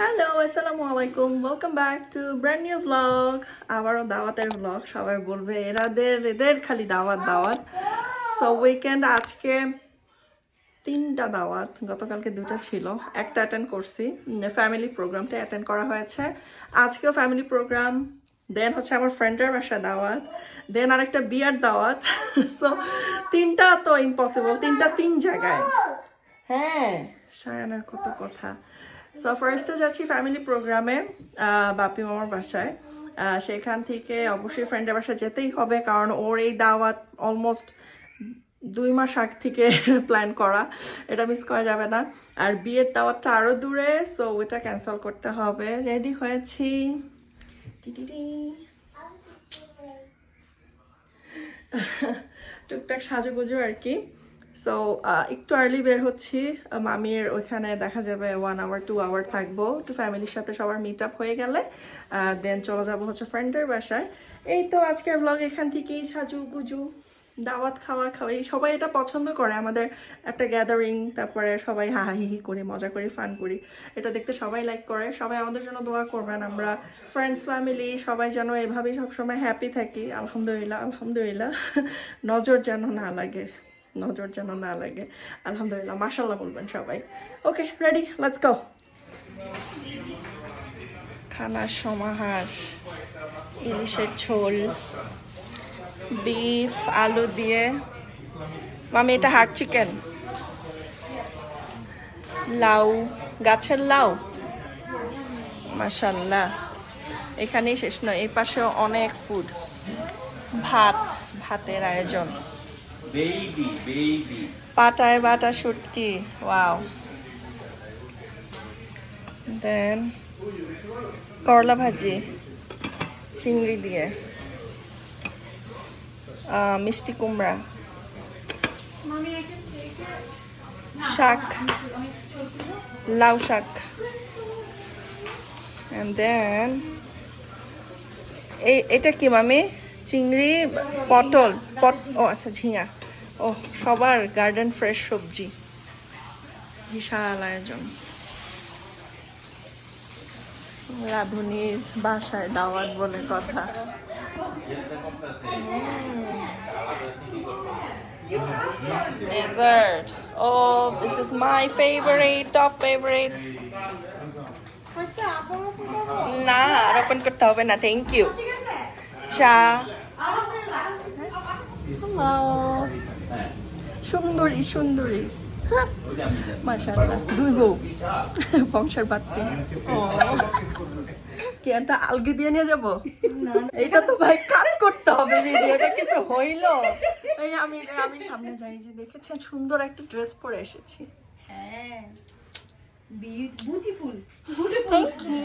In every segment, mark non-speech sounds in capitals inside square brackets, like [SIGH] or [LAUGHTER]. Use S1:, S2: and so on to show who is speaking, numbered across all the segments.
S1: Hello আসসালামু আলাইকুম welcome back to brand new blog আবারও দাওয়াতের ব্লগ সবাই বলবে এরাদের এদের খালি দাওয়াত দাওয়াত। সো উইকেন্ড আজকে তিনটা দাওয়াত, গতকালকে দুটো ছিল। একটা অ্যাটেন্ড করছি ফ্যামিলি প্রোগ্রামটা অ্যাটেন্ড করা হয়েছে। আজকেও ফ্যামিলি প্রোগ্রাম দেন হচ্ছে আমার ফ্রেন্ডের বাসা দাওয়াত দেন আরেকটা বিয়ার দাওয়াত। [LAUGHS] সো তিনটা তো ইম্পসিবল তিনটা তিন জায়গায়। হ্যাঁ সায়ানের কত কথা। সো ফার্স্টে যাচ্ছি ফ্যামিলি প্রোগ্রামে বাপি মামার বাসায়। সেখান থেকে অবশ্যই ফ্রেন্ডের বাসায় যেতেই হবে, কারণ ওর এই দাওয়াত অলমোস্ট দুই মাস আগ থেকে [LAUGHS] প্ল্যান করা। এটা মিস করা যাবে না। আর বিয়ের দাওয়াতটা আরও দূরে সো ওইটা ক্যান্সেল করতে হবে। রেডি হয়েছি। [LAUGHS] টুকটাক সাজুগুজু আর কি। সো একটু আর্লি বের হচ্ছি। মামির ওইখানে দেখা যাবে ওয়ান আওয়ার টু আওয়ার থাকব। একটু ফ্যামিলির সাথে সবার মিট আপ হয়ে গেলে দেন চলে যাব হচ্ছে ফ্রেন্ডের বাসায়। এই তো আজকের ব্লগ এখান থেকেই। সাজু, গুজু, দাওয়াত খাওয়া খাওয়াই সবাই এটা পছন্দ করে। আমাদের একটা গ্যাদারিং তারপরে সবাই হাহাহিহি করি, মজা করি ফান করি। এটা দেখতে সবাই লাইক করে। সবাই আমাদের জন্য দোয়া করবেন। আমরা ফ্রেন্ডস ফ্যামিলি সবাই যেন এভাবেই সবসময় হ্যাপি থাকি। আলহামদুলিল্লাহ আলহামদুলিল্লাহ। নজর যেন না লাগে। নজর যেন না লাগে। আলহামদুলিল্লাহ মাশাল্লাহ বলবেন সবাই। ওকে রেডি লেটস গো খানার সমাহার, ইলিশের ঝোল বিফ আলু দিয়ে। মামি, এটা হার্ড চিকেন লাউ, গাছের লাউ। মাশাল্লাহ এখানেই শেষ নয়, এই পাশেও অনেক ফুড ভাত, ভাতের আয়োজন।
S2: Baby, baby.
S1: পাটায় বাটা শুটকি ওয়াও দেন করলা ভাজি চিংড়ি দিয়ে মিষ্টি কুমড়া শাক লাউ শাক। And then এই এটা কি মামি? চিংড়ি পটল পট ও আচ্ছা ঝিঙা। ও সবার গার্ডেন ফ্রেশ সবজি। বিশাল আয়োজন। রাধুনির বাসায় দাওয়াত বলে কথা। Dessert. Oh, this is my favorite, top favorite. না আর করতে হবে না থ্যাংক ইউ চা সুন্দরী সুন্দরী। মাশাআল্লাহ। দুই বউ। বংশের বাড়তি। কি একটা আলগি দিয়ে নিয়ে যাব? এটা তো ভাই কাট করতে হবে ভিডিওটা? কিছু হইল? এই আমি আমি সামনে যাই যে দেখেছেন সুন্দর একটা ড্রেস পরে এসেছি।
S3: হ্যাঁ। বিউটিফুল
S1: থ্যাংক ইউ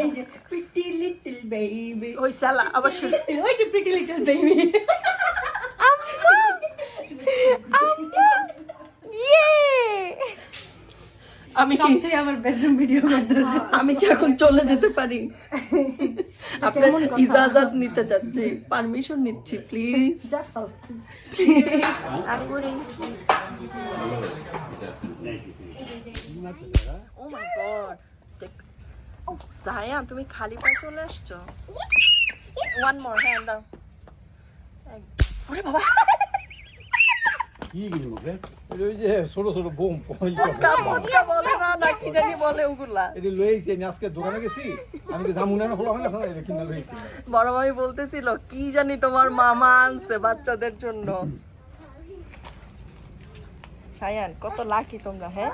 S3: এই যে প্রিটি লিটল বেবি
S1: ওই সালা আবার শুরু
S3: ওই যে প্রিটি লিটল বেবি
S1: ইয়ে আমি কি
S3: আমার বেডরুম ভিডিও করতেছে। [LAUGHS]
S1: আমি কি এখন চলে যেতে পারি? আপনার? ইজাজত নিতে চাচ্ছি। পারমিশন নিচ্ছি প্লিজ
S3: যা ফালতু। [LAUGHS]
S1: ও মাই গড জায়া তুমি খালি পায়ে চলে আসছো? ওয়ান মোর হ্যান্ড দাও। ওরে বাবা।
S4: কি কিনবো রে? এটা ওই যে ছোট ছোট বোম পয়
S1: পটকা পটকা বলে না না কি জানি বলে ওগুলা।
S4: এটা লইছি আমি আজকে দোকানে গেছি আমি তো জামু না হলো না এটা কিনে লইছি।
S1: বড় মামি বলতেছিল কি জানি তোমার মামা আনছে বাচ্চাদের জন্য? সায়ান কত লাকি তোমরা হ্যাঁ?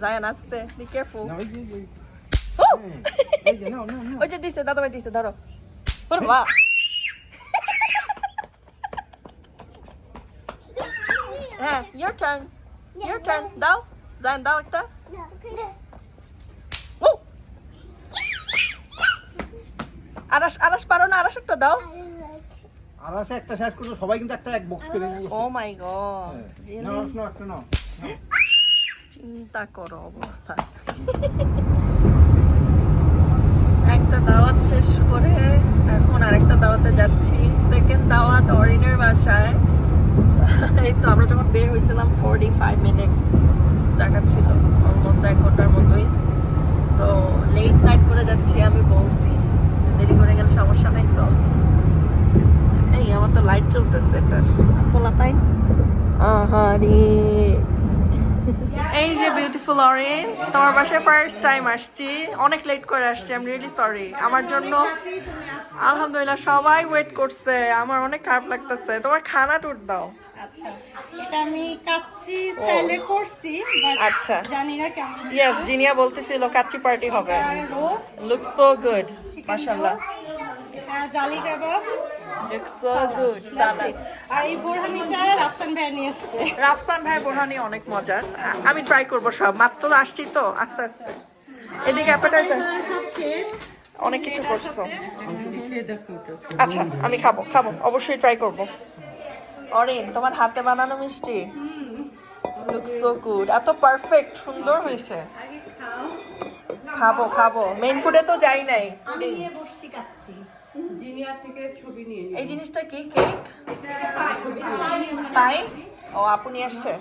S1: জায়ান আসতে বি কেয়ারফুল
S4: ওই যে
S1: ও
S4: হ্যাঁ,
S1: ওই যে দিছে দাদা ভাই দিছে ধরো। ওরে বাবা হ্যাঁ ইয়োর টার্ন ইয়োর টার্ন দাও। জান দাও একটা। ও আরাস আরাস পারো না আরাস একটা দাও।
S4: আর একটা শেষ করছ সবাই কিন্তু একটা এক বক্স করে নিয়ে
S1: ও মাই গড
S4: নাও নাও একটা নাও।
S1: চিন্তা করো অবস্থা। একটা দাওয়াত শেষ করে এখন আরেকটা দাওয়াতে যাচ্ছি। সেকেন্ড দাওয়াত অরিনের বাসায়। এই তো আমরা যখন বের হয়েছিলাম ফোরটি ফাইভ মিনিটস দেখাচ্ছিল অলমোস্ট এক ঘণ্টার মতোই। সো লেট নাইট করে যাচ্ছি আমি বলছি। দেরি করে গেলে সমস্যা নাই তো। এই আমার তো লাইট চলতেছে এটার খোলা পাই? আহারে এই যে বিউটিফুল অরেন তোমার বাসায় ফার্স্ট টাইম আসছি। অনেক লেট করে আসছি আই এম রিয়েলি সরি আমার জন্য আলহামদুলিল্লাহ সবাই ওয়েট করছে আমার অনেক খারাপ লাগতেছে। তোমার খানা টুট দাও।
S3: আচ্ছা আমি
S1: আচ্ছা। জিনিয়া বলতেছিল কাচ্চি পার্টি হবে। লুক সো গুড মাশাআল্লাহ।
S3: এটা জালি কাবাব।
S1: সো গুড সালাদ
S3: আর এই বোরহানিটা রাফসান ভাই নিয়ে এসছে।
S1: রাফসান ভাইয়ের বোরহানি অনেক মজার। আমি ট্রাই করব সব। মাত্র আসছি তো? আস্তে আস্তে। এদিকে অ্যাপেটাইজার
S3: সব শেষ।
S1: অনেক কিছু করছ। আচ্ছা আমি খাব খাব। অবশ্যই ট্রাই করব। অরিন তোমার হাতে বানানো মিষ্টি? লুক সো গুড এত পারফেক্ট সুন্দর হয়েছে। খাব খাব। মেন ফুডে তো যাই নাই।
S3: আমি নিয়ে বসছি কাচ্চি
S1: এই জিনিসটা কি কেক? পাই? ও আপু নিয়ে আসছে।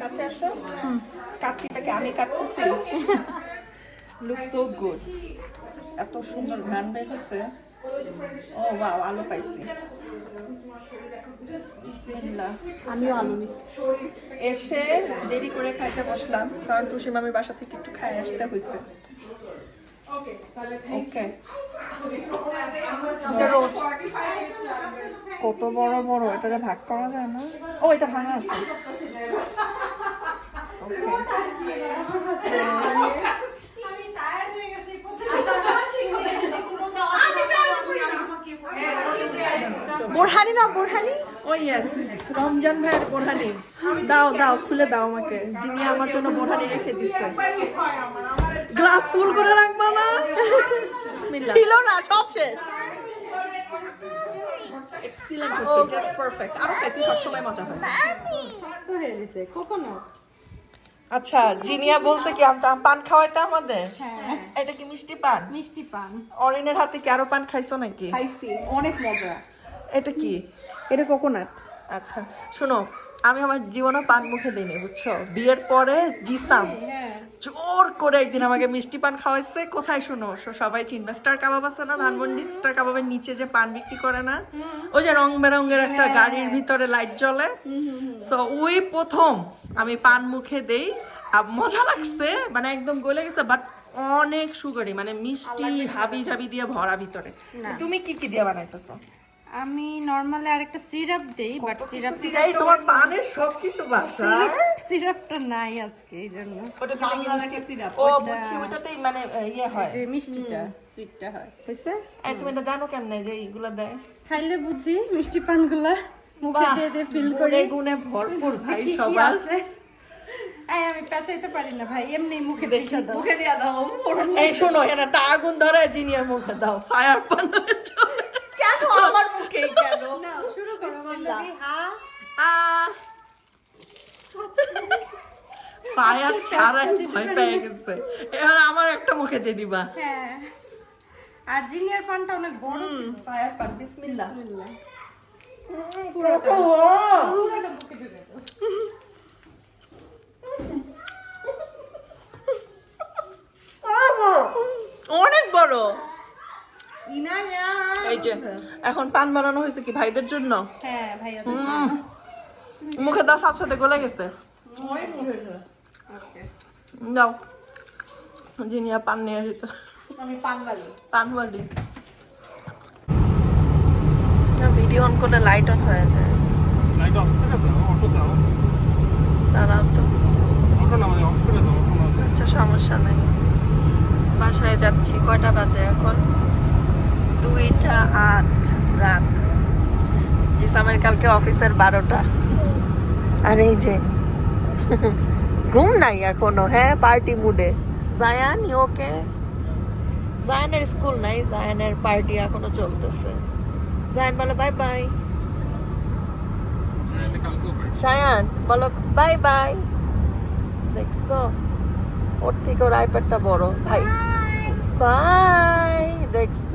S1: কাছে আসো। কাচ্চিটাকে আমি কাটতেছি। লুক সো গুড এত সুন্দর ঘ্রাণ বের হয়েছে ও ওয়াও আলো পাইছি।
S3: আমিও আলু মিস
S1: এসে দেরি করে খাইতে বসলাম কারণ টুসি মামির বাসা থেকে একটু খাই আসতে হয়েছে ওকে কত বড় বড় এটা ভাগ করা যায় না? ও এটা ভাঙা আছে।
S3: বোরহানি না বোরহানি?
S1: ও ইয়েস রমজান ভাইয়ের বোরহানি। দাও দাও খুলে দাও আমাকে। যিনি আমার জন্য বোরহানি রেখে দিচ্ছে। গ্লাস ফুল করে রাখবা না?
S3: ছিল না সব শেষ।
S1: এক্সিলেন্ট হচ্ছে জাস্ট পারফেক্ট আরও খাইছি সবসময় মজা হয়।
S3: তো হয়ে গেছে কোকোনাট
S1: আচ্ছা জিনিয়া বলছে কি পান খাওয়াইতে আমাদের?
S3: হ্যাঁ।
S1: এটা কি মিষ্টি পান?
S3: মিষ্টি পান।
S1: অরিনের হাতে কি আরও পান খাইছো নাকি?
S3: খাইছি অনেক মজা।
S1: এটা কি?
S3: এটা কোকোনাট
S1: আচ্ছা শোনো আমি আমার জীবনে পান মুখে দিইনি বুঝছ? বিয়ের পরে জিসাম
S3: হ্যাঁ
S1: জোর করে একদিন আমাকে মিষ্টি পান খাওয়াইছে। কোথায় শুনো সবাই চিনবে। স্টার কাবাব আছে না ধানমন্ডি? স্টার কাবাবের নিচে যে পান বিক্রি করে না ওই যে রং বেরঙের একটা গাড়ির ভিতরে লাইট জ্বলে। সো ওই প্রথম আমি পান মুখে দেই। আর মজা লাগছে মানে একদম গলে গেছে বাট অনেক সুগারি মানে মিষ্টি হাবি জাবি দিয়ে ভরা ভিতরে। তুমি কি কি দিয়ে বানাইতেছো?
S3: আমি নর্মালি আরেকটা সিরাপ দেই বাট সিরাপ
S1: এই তোমার পানের সবকিছু বাসা
S3: সিরাপটা নাই আজকে এই জন্য।
S1: ওটা দিলে কি মিষ্টি। ও বুঝছি ওটাতেই মানে ইয়ে হয়।
S3: যে মিষ্টিটা সুইটটা হয়।
S1: হয়েছে এই তুমি এটা জানো কেমনে যে এইগুলো দেয়?
S3: খাইলে বুঝি মিষ্টি পানগুলা মুখে দিয়ে দিয়ে ফিল করে।
S1: গুণে ভরপুর ভাই সবার।
S3: আছে? এই আমি পেঁচাইতে পারি না ভাই এমনি মুখে দেখে দাও। মুখে দিয়া দাও
S1: এই শোনো একটা আগুন ধরে জিনিয়ার মুখে দাও ফায়ার পান
S3: কেন আমার মুখে কেন না হ্যাঁ
S1: ফায়ার ছাড়া ভয় পেয়ে গেছে। এবার আমার একটা মুখে দিয়ে দিবা।
S3: হ্যাঁ। আর জিনিয়ার পানটা অনেক বড়।
S1: ফায়ার পান। বিসমিল্লাহ।
S3: পুরোটা। পুরোটা। মুখে ঢুকে দাও।
S1: অনেক বড়। এই যে এখন পান বানানো হয়েছে কি ভাইদের জন্য?
S3: হ্যাঁ
S1: মুখে দাও সাথে সাথে গলে গেছে।
S3: ওকে।
S1: দাও। জিনিয়া পান নিয়ে
S3: আমি পানবালি
S1: পানওয়ালি ভিডিও অন করলে লাইট অন হয়ে যায়।
S4: লাইট অফ করে দাও অটো দাও।
S1: দাঁড়াও তো।
S4: অটো না মানে অফ করে দাও
S1: আচ্ছা সমস্যা নেই। বাসায় যাচ্ছি কয়টা বাজে এখন? দুইটা আট রাত। জিসামের কালকে অফিসের বারোটা। আর এই যে ঘুম নাই এখনও হ্যাঁ পার্টি মুডে জায়ান ওকে জায়ানের স্কুল নাই জায়ানের পার্টি এখনও চলতেছে। জায়ান বলো বাই বাই সায়ান বলো বাই বাই দেখছ? ওর থেকে ওর আইপ্যাডটা বড়। ভাই বাই দেখছ?